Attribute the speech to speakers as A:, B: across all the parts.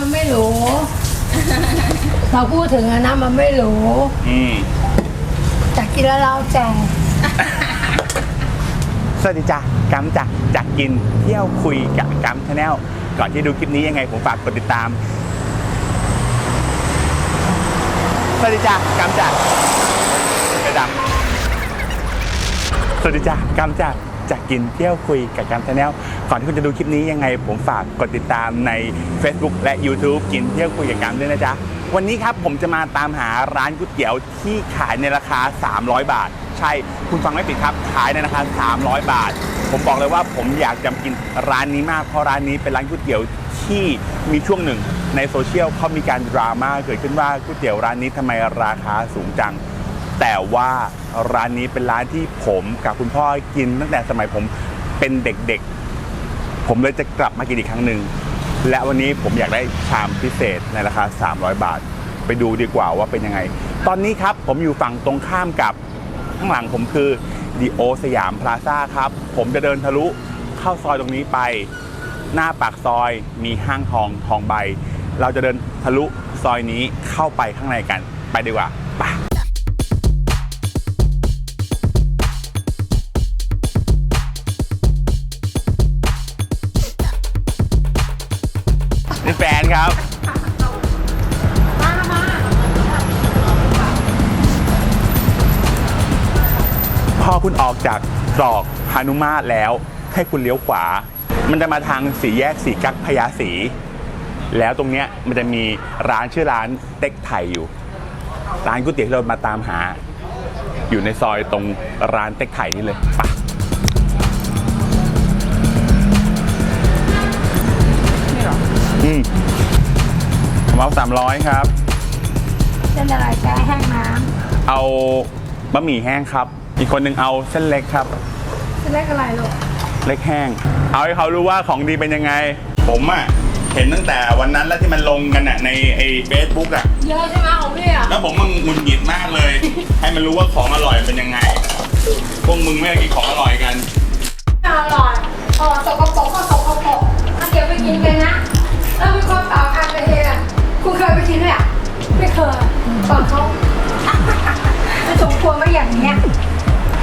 A: มันไม่รู้เราพูดถึงอะนะมันไม่รู้
B: อืม
A: แต่กินแล้วเราแจง
B: สวัสดีจ้ะกัมจ้ะจากกินเที่ยวคุยกับกัมชาแนลก่อนที่ดูคลิปนี้ยังไงผมฝากกดติดตาม สวัสดีจ้ะกัมจ้ะกระดำสวัสดีจ้ะกัมจ้ะ จากกินเที่ยวคุยกับกัมชาแนลก่อนที่คุณจะดูคลิปนี้ยังไง ผมฝากกดติดตามใน Facebook และ YouTube กินเที่ยวคุยกับกัมด้วยนะจ๊ะวันนี้ครับผมจะมาตามหาร้านก๋วยเตี๋ยวที่ขายในราคา 300 บาท ใช่คุณฟังไม่ผิดครับขายในราคา 300 บาท ผมบอกเลยว่าผมอยากจะกินร้านนี้มากเพราะร้านนี้เป็นร้านก๋วยเตี๋ยวที่มีช่วงหนึ่งในโซเชียลเขามีการดราม่าเกิดขึ้นว่าก๋วยเตี๋ยวร้านนี้ทำไมราคาสูงจัง แต่ว่าร้านนี้เป็นร้านที่ผมกับคุณพ่อกินตั้งแต่สมัยผมเป็นเด็กๆ ผมเลยจะกลับมากินอีกครั้งหนึ่งและวันนี้ผมอยากได้ชามพิเศษในราคา 300 บาท ไปดูดีกว่าว่าเป็นยังไง ตอนนี้ครับผมอยู่ฝั่งตรงข้ามกับข้างหลังผมคือดีโอสยามพลาซ่าครับ ผมจะเดินทะลุเข้าซอยตรงนี้ไป หน้าปากซอยมีห้างทองทองใบ เราจะเดินทะลุซอยนี้เข้าไปข้างในกันไปดีกว่าไป ครับพอคุณออกจากตรอกพานุมาตรแล้ว ให้คุณเลี้ยวขวา มันจะมาทางสีแยกสีกักพญาสี แล้วตรงเนี้ยมันจะมีร้านชื่อร้านเต็กไทยอยู่ ร้านก๋วยเตี๋ยวที่เรามาตามหา อยู่ในซอยตรงร้านเต็กไทยนี่เลยไปะอืม ผมเอาสามร้อยครับ
A: เส้นอะไรแช่แห้งน้
B: เอาบะหมี่แห้งครับ อีกคนหนึ่งเอาเส้นเล็กครับำ
A: เส้นเล็กอะไรลูก
B: เล็กแห้ง เอาให้เขารู้ว่าของดีเป็นยังไง ผมอะเห็นตั้งแต่วันนั้นแล้วที่มันลงกันอะในไอ้เฟซบุ๊กอะ
A: เยอะใช่ไหมของพี่อะ
B: แล้วผมมันหงุนหงิดมากเลย ให้มันรู้ว่าของอร่อยเป็นยังไง พวกมึงไม่ได้กินของอร่อยกัน
A: อร่อยอ๋อสกปรกก็สกปรกถ้าเก็บไปกินกันนะ แล้วมีคนตอบอันไปเองอะ คุณเคยไปกินไหมอะ ไม่เคยก่อนเขาไม่สมควรไม่อย่างเนี้ย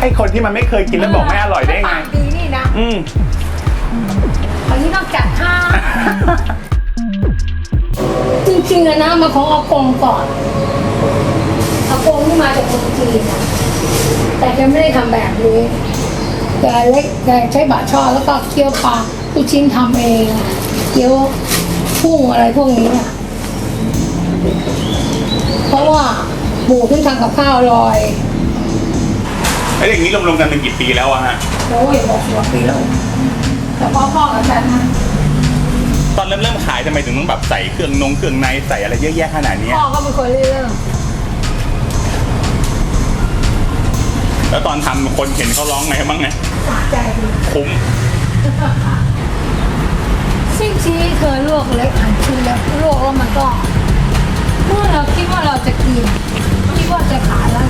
B: ไอ้คนที่มันไม่เคยกินแล้วบอกไม่อร่อยได้ไง
A: ปากดีนี่นะ
B: อืม
A: อันนี้ต้องจัดห้า จริงๆอะนะมาของอากงก่อนอากงที่มาจากคนจีนอะแต่แกไม่ได้ทำแบบนี้แกเล็กแกใช้บะช่อแล้วก็เคี่ยวปลาลูกชิ้นทำเอง เคี่ยวพุ่งอะไรพวกนี้อะ เพราะว่าหมูที่ทำกับข้าวอร่อย
B: ไอ้อย่างนี้รวมๆกันเป็นกี่ปีแล้วอะฮะ
A: โอ้ยบอกว่าปีแล้วแต่พ่อพ่อกับฉันนะ
B: ตอนเริ่มเริ่มขายทำไมถึงต้องแบบใส่เครื่องนงเครื่องในใส่อะไรเยอะแยะขนาดเนี้ย
A: พ่อก็เป็นคนเรื่อง
B: แล้วตอนทำคนเห็นเขาร้องไงบ้างไง
A: สะใจดี
B: คุ้ม
A: ซิ่งชี้เคยลวกเล็กหั่นชิ้นแล้วลวกแล้วมันก็ เมื่อเราคิดว่าเราจะกินคิดว่าจะขายแล้ว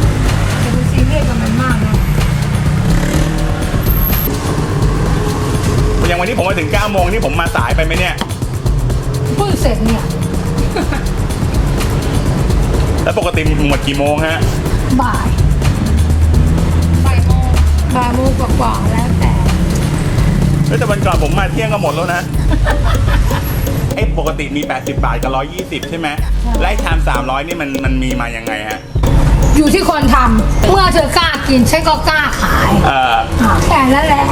A: จะไปซีเรียสกับมันมากนะ
B: อย่างวันนี้ผมมาถึง9โมงนี่ผมมาสายไปไหมเนี่ย
A: เพิ่งเสร็จเนี่ย
B: แล้วปกติหมดกี่โมงฮะ
A: บ่ายบ่ายโมงบ่ายโมงกว่าๆแล้วแต่
B: เฮ้ยแต่วันก่อนผมมาเที่ยงก็หมดแล้วนะ ไอ้ปกติมี 80 บาทกับ 120 ใช่ไหมไล่ชาม 300 นี่มันมันมีมายังไงฮะ
A: อยู่ที่คนทำเมื่อเธอกล้ากินฉันก็กล้าขาย
B: เออ
A: แค่นั้นแหละ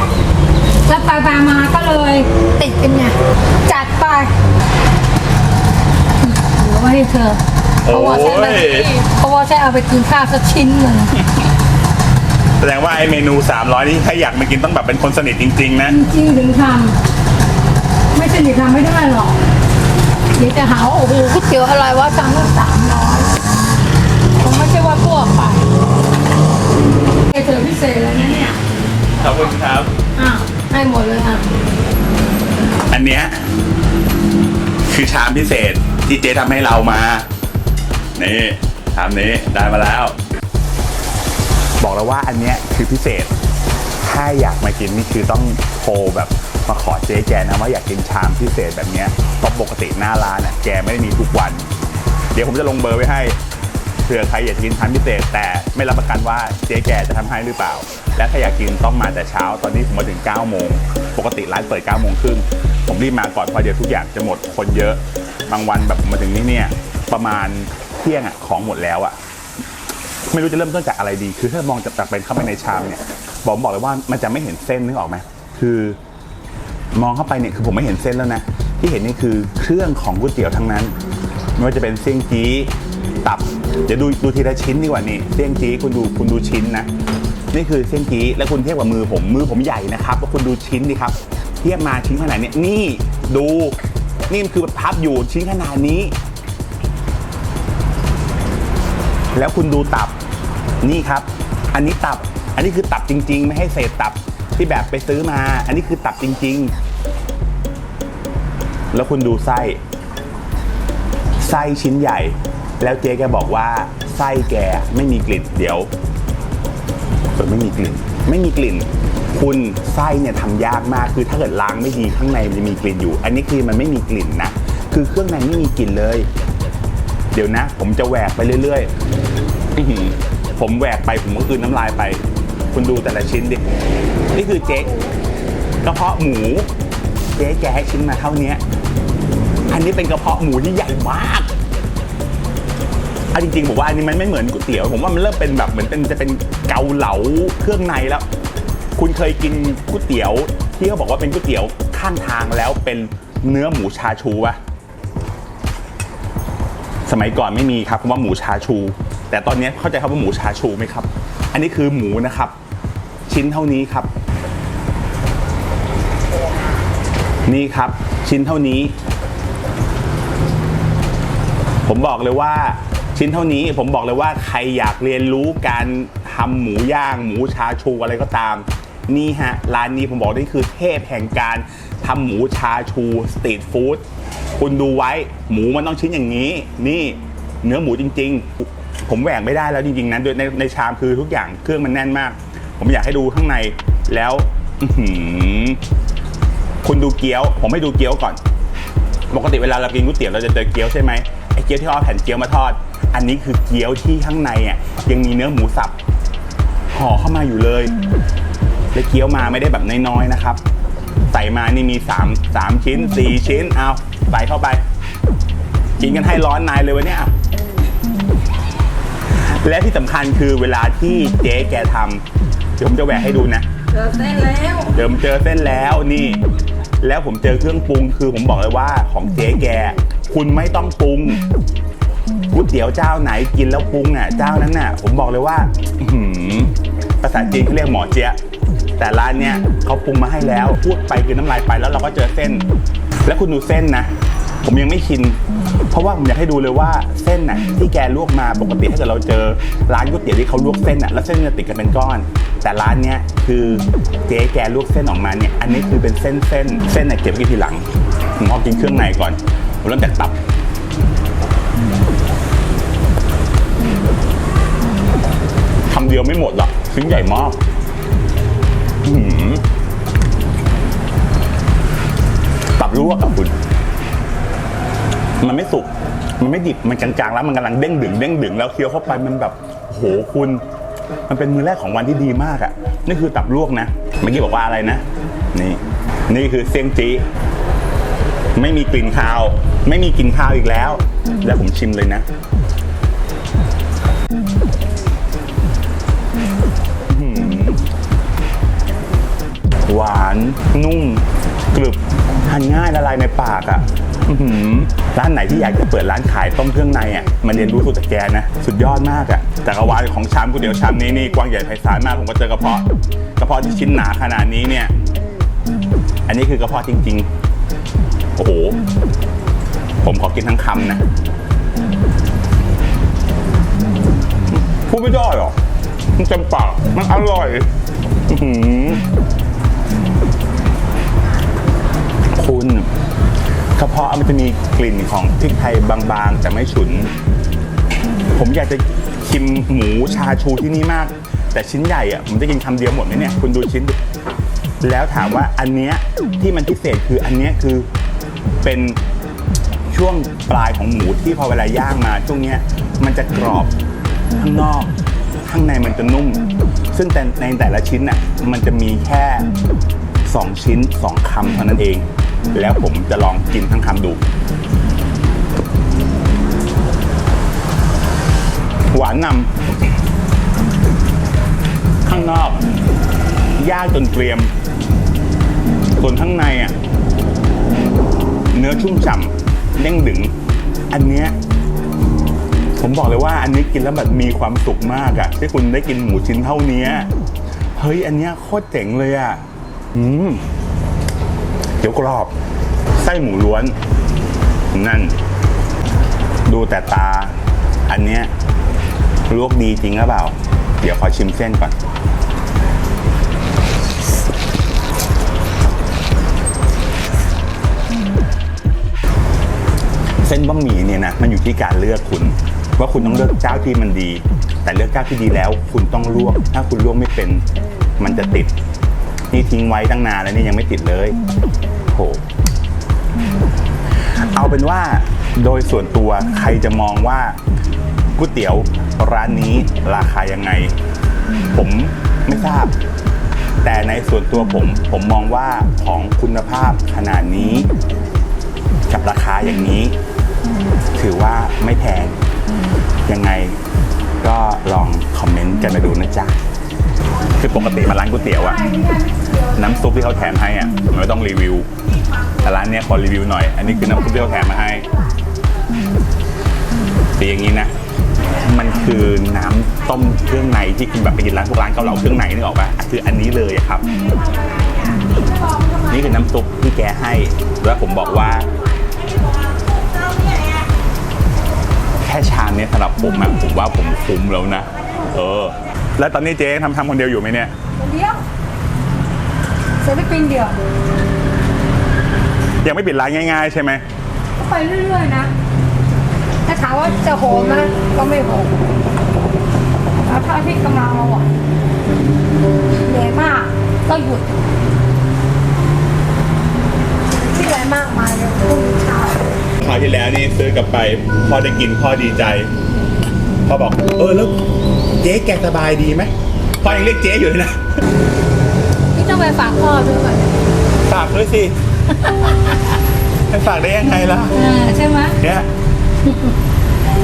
A: แล้วไปไปมาก็เลยติดกันไงจัดไปเหลือไว้ให้เธอเพราะว่าฉันไม่เพราะว่าฉันเอาไปกินข้าวสักชิ้นหนึ่ง
B: แสดงว่าไอ้เมนู 300 นี่ถ้าอยากมากินต้องแบบเป็นคนสนิทจริง ๆ นะ
A: จริงๆถึงทำไม่สนิททำไม่ได้หรอก เดี๋ยวจะหาว่าโอ้โหก๋วยเตี๋ยวอะไรวะจำตั้งสามร้อยผมไม่ใช่ว่าพวกไปไอเธอพิเศษเลยนะเนี่ย
B: ขอบคุณครับ
A: อ้าให้หมดเลยอะ
B: อันเนี้ยคือชามพิเศษที่เจ๊ทำให้เรามา นี่ชามนี้ได้มาแล้ว บอกแล้วว่าอันเนี้ยคือพิเศษ ถ้าอยากมากินนี่คือต้องโทรแบบ มาขอเจ๊แกนะว่าอยากกินชามพิเศษแบบนี้เพราะปกติหน้าร้านอะแกไม่ได้มีทุกวัน เดี๋ยวผมจะลงเบอร์ไว้ให้เผื่อใครอยากกินชามพิเศษ แต่ไม่รับประกันว่าเจ๊แกจะทำให้หรือเปล่า และถ้าอยากกินต้องมาแต่เช้าตอนนี้ผมมาถึง9โมงปกติร้านเปิด9โมงครึ่งผมรีบมาก่อนเพราะเดี๋ยวทุกอย่างจะหมดคนเยอะบางวันแบบผมมาถึงนี่เนี่ยประมาณเที่ยงอะของหมดแล้วอะไม่รู้จะเริ่มต้นจากอะไรดี คือถ้ามองจากจากเป็นเข้าไปในชามเนี่ยบอกบอกเลยว่ามันจะไม่เห็นเส้นนึกออกไหมคือ มองเข้าไปเนี่ยคือผมไม่เห็นเส้นแล้วนะ ที่เห็นนี่คือเครื่องของก๋วยเตี๋ยวทั้งนั้น ไม่ว่าจะเป็นเสี่ยงจี้ตับ เดี๋ยวดูดูทีละชิ้นดีกว่านี่เสี่ยงจี้คุณดูคุณดูชิ้นนะ นี่คือเสี่ยงจี้แล้วคุณเทียบกับมือผมมือผมใหญ่นะครับแล้วคุณดูชิ้นดิครับ เทียบมาชิ้นขนาดนี้นี่ดูนี่มันคือแบบพับอยู่ชิ้นขนาดนี้ แล้วคุณดูตับนี่ครับ อันนี้ตับอันนี้คือตับจริง ๆ ไม่ให้เศษตับที่แบบไปซื้อมา อันนี้คือตับจริง ๆ แล้วคุณดูไส้ ไส้ชิ้นใหญ่ แล้วเจ๊แกบอกว่า ไส้แกไม่มีกลิ่นเดี๋ยวเออไม่มีกลิ่น ไม่มีกลิ่น คุณไส้เนี่ยทำยากมากคือถ้าเกิดล้างไม่ดีข้างในมันจะมีกลิ่นอยู่ อันนี้คือมันไม่มีกลิ่นนะคือเครื่องในไม่มีกลิ่นเลย เดี๋ยวนะ ผมจะแหวกไปเรื่อยๆผมแหวกไปผมก็คืนน้ำลายไป คุณดูแต่ละชิ้นดินี่คือเจ๊กกระเพาะหมู เจ๊แกให้ชิ้นมาเท่านี้ อันนี้เป็นกระเพาะหมูที่ใหญ่มากเอาจริงๆผมว่าอันนี้มันไม่เหมือนก๋วยเตี๋ยวผมว่ามันเริ่มเป็นแบบเหมือนเป็นจะเป็นเกาเหลาเครื่องในแล้ว คุณเคยกินก๋วยเตี๋ยว ที่เขาบอกว่าเป็นก๋วยเตี๋ยวข้างทางแล้วเป็นเนื้อหมูชาชูปะสมัยก่อนไม่มีครับคำว่าหมูชาชู แต่ตอนนี้เข้าใจคำว่าหมูชาชูไหมครับ อันนี้คือหมูนะครับ ชิ้นเท่านี้ครับ นี่ครับ ชิ้นเท่านี้ ผมบอกเลยว่าชิ้นเท่านี้ผมบอกเลยว่าใครอยากเรียนรู้การทำหมูย่าง หมูชาชูอะไรก็ตาม นี่ฮะ ร้านนี้ผมบอกนี่คือเทพแห่งการทำหมูชาชูสตรีทฟู้ดคุณดูไว้หมูมันต้องชิ้นอย่างนี้ นี่เนื้อหมูจริง ๆ ผมแหวกไม่ได้แล้วจริงๆนะโดยในในชามคือทุกอย่างเครื่องมันแน่นมาก ผมอยากให้ดูข้างในแล้วคุณดูเกี๊ยว ผมให้ดูเกี๊ยวก่อน ปกติเวลาเรากินก๋วยเตี๋ยวเราจะเจอเกี๊ยวใช่ไหมไอ้เกี๊ยวที่เขาเอาแผ่นเกี๊ยวมาทอด อันนี้คือเกี๊ยวที่ข้างในอะยังมีเนื้อหมูสับห่อเข้ามาอยู่เลยและเกี๊ยวมาไม่ได้แบบน้อยๆนะครับ ใส่มานี่มี3 3ชิ้น 4 ชิ้นเอาใส่เข้าไป กินกันให้ร้อนนายเลยวันเนี้ยอะและที่สำคัญคือเวลาที่เจ๊แกทำเดี๋ยวผมจะแหวกให้ดูนะ
C: เจอเส้นแล้ว
B: เดิมเจอเส้นแล้วนี่ แล้วผมเจอเครื่องปรุงคือผมบอกเลยว่าของเจ๊แก คุณไม่ต้องปรุงก๋วยเตี๋ยวเจ้าไหนกินแล้วปรุงอะเจ้านั้นน่ะ ผมบอกเลยว่าอื้อหือภาษาจีนเขาเรียกหมอเจี๊ยะแต่ร้านเนี้ยเขาปรุงมาให้แล้วพูดไปคือน้ำลายไปแล้วเราก็เจอเส้น แล้วคุณดูเส้นนะ ผมยังไม่ชิน เพราะว่าผมอยากให้ดูเลยว่าเส้นน่ะที่แกลวกมาปกติถ้าเกิดเราเจอร้านก๋วยเตี๋ยวที่เขาลวกเส้นน่ะแล้วเส้นจะติดกันเป็นก้อน แต่ร้านเนี้ยคือเจ๊แกลวกเส้นออกมาเนี่ยอันนี้คือเป็นเส้นเส้นเส้นน่ะเก็บไว้ทีหลังผมเอากินเครื่องในก่อนผมเริ่มจากตับคำเดียวไม่หมดหรอกชิ้นใหญ่มากอื้อตับลวกกับคุณมันไม่สุก มันไม่ดิบ มันกลางๆ แล้วมันกำลังเด้งดึงเด้งดึงแล้วเคี้ยวเข้าไปมันแบบ โหคุณ มันเป็นมื้อแรกของวันที่ดีมากอะ่ะนี่คือตับลวกนะเมื่อกี้บอกว่าอะไรนะ นี่ นี่คือเซียงจีไม่มีกลิ่นคาว ไม่มีกลิ่นคาวอีกแล้ว แล้วผมชิมเลยนะหวานนุ่มกรึบทานง่ายละลายในปากอะ่ะ ร้านไหนที่อยากจะเปิดร้านขายต้มเครื่องในอะมาเรียนรู้สูตรจากแกนะ สุดยอดมากอะจักรวาลของชามก๋วยเตี๋ยวชามนี้นี่กว้างใหญ่ไพศาลมากผมก็เจอกระเพาะกระเพาะที่ชิ้นหนาขนาดนี้เนี่ย อันนี้คือกระเพาะจริง ๆ โอ้โห ผมขอกินทั้งคำนะพูดไม่ได้หรอมันจำปากมันอร่อยอคุณ กระเพาะมันจะมีกลิ่นของพริกไทยบางๆแต่ไม่ฉุน ผมอยากจะชิมหมูชาชูที่นี่มาก แต่ชิ้นใหญ่อะผมจะกินคำเดียวหมดไหมเนี่ยคุณดูชิ้น แล้วถามว่าอันเนี้ยที่มันพิเศษคืออันเนี้ยคือเป็นช่วงปลายของหมูที่พอเวลาย่างมาช่วงเนี้ยมันจะกรอบข้างนอก ข้างในมันจะนุ่ม ซึ่งแต่ในแต่ละชิ้นน่ะมันจะมีแค่ 2 ชิ้น 2คำเท่านั้นเอง แล้วผมจะลองกินทั้งคำดู หวานนำข้างนอกย่างจนเกรียม ส่วนข้างในอะ เนื้อชุ่มฉ่ำเด้งดึง อันเนี้ยผมบอกเลยว่าอันนี้กินแล้วแบบมีความสุขมากอะที่คุณได้กินหมูชิ้นเท่านี้เฮ้ยอันเนี้ยโคตรเจ๋งเลยอะอืม เกี๊ยวกรอบ ไส้หมูล้วน นั่น ดูแต่ตา อันเนี้ยลวกดีจริงหรือเปล่า เดี๋ยวขอชิมเส้นก่อน เส้นบะหมี่เนี่ยนะ มันอยู่ที่การเลือกคุณ ว่าคุณต้องเลือกเจ้าที่มันดี แต่เลือกเจ้าที่ดีแล้ว คุณต้องลวก ถ้าคุณลวกไม่เป็น มันจะติด นี่ทิ้งไว้ตั้งนานแล้วนี่ยังไม่ติดเลยโหเอาเป็นว่าโดยส่วนตัวใครจะมองว่าก๋วยเตี๋ยวร้านนี้ราคายังไง ผมไม่ทราบ แต่ในส่วนตัวผมผมมองว่าของคุณภาพขนาดนี้ กับราคาอย่างนี้ ถือว่าไม่แพงยังไงก็ลองคอมเมนต์กันมาดูนะจ๊ะ คือปกติมาร้านก๋วยเตี๋ยวอะน้ำซุปที่เขาแถมให้อะมันไม่ต้องรีวิว แต่ร้านเนี้ยขอรีวิวหน่อย อันนี้คือน้ำซุปที่เขาแถมมาให้ดีอย่างนี้นะ มันคือน้ำต้มเครื่องในที่คุณแบบไปกินร้านพวกร้านเกาเหลาเครื่องในนึกออกปะคืออันนี้เลยอะครับ นี่คือน้ำซุปที่แกให้ แล้วผมบอกว่าแค่ชามนี้สำหรับผมอะผมว่าผมคุ้มแล้วนะ เออ แล้วตอนนี้เจ๊ทำทำคนเดียวอยู่ไหมเนี่ย
A: คนเดียวศิลปินเดียว
B: ยังไม่ปิดร้านง่าย ๆ ใช่ไหม
A: ก็ไปเรื่อยๆนะ ถ้าถามว่าจะโหมนะก็ไม่โหมแล้วถ้าที่กำลังเราอะเหนื่อยมากก็หยุดที่ไรมากมายเลยพรุ่งนี้เช้า
B: คราวที่แล้วนี่ซื้อกลับไปพ่อได้กินพ่อดีใจพ่อบอกเออแล้ว เจ๊แกสบายดีไหมพ่อยังเรียกเจ๊อยู่เลยนะ
A: นี่ต้องไปฝากพ่อด้วยก่อน
B: ฝากด้วยสิให้ฝากได้ยังไงล่ะ
A: อ่าใช่ไหม
B: เนี่ย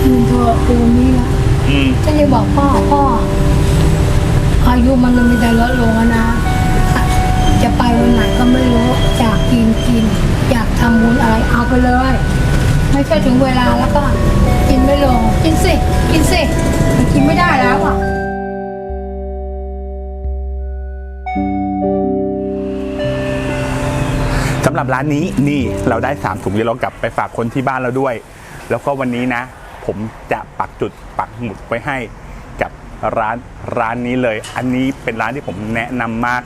A: มึงโทรกูนี่ละ
B: อืม
A: ฉันจะบอกพ่อพ่ออายุมันเลยมีแต่ลดลงอะนะ จะไปวันไหนก็ไม่รู้อยากกินกิน อยากทำบุญอะไรเอาไปเลย ไม่ใช่ถึงเวลาแล้วก็กิน ไม่ลง กินสิ กินสิมันกินไม่ได้แล้วอะ
B: สำหรับร้านนี้นี่เราได้3ามถุงเดี๋ยวเรากลับไปฝากคนที่บ้านเราด้วย แล้วก็วันนี้นะ ผมจะปักจุดปักหมุดไว้ให้กับร้านร้านนี้เลย อันนี้เป็นร้านที่ผมแนะนำมาก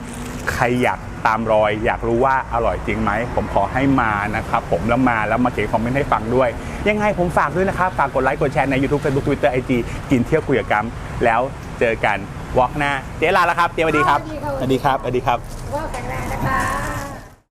B: ใครอยาก ตามรอย อยากรู้ว่าอร่อยจริงไหม ผมขอให้มานะครับ ผมแล้วมาแล้วมาเขียนคอมเมนต์ให้ฟังด้วย ยังไงผมฝากด้วยนะครับ ฝากกดไลค์กดแชร์ใน YouTube Facebook Twitter IG กินเที่ยวคุยกับกัมแล้วเจอกันวอล์กหน้า เจ๊ลาแล้วครับ เจ๊สวัสดีครับสวัสดีครับสวัสดีครับ
A: ว่าแข็งแรงนะคะ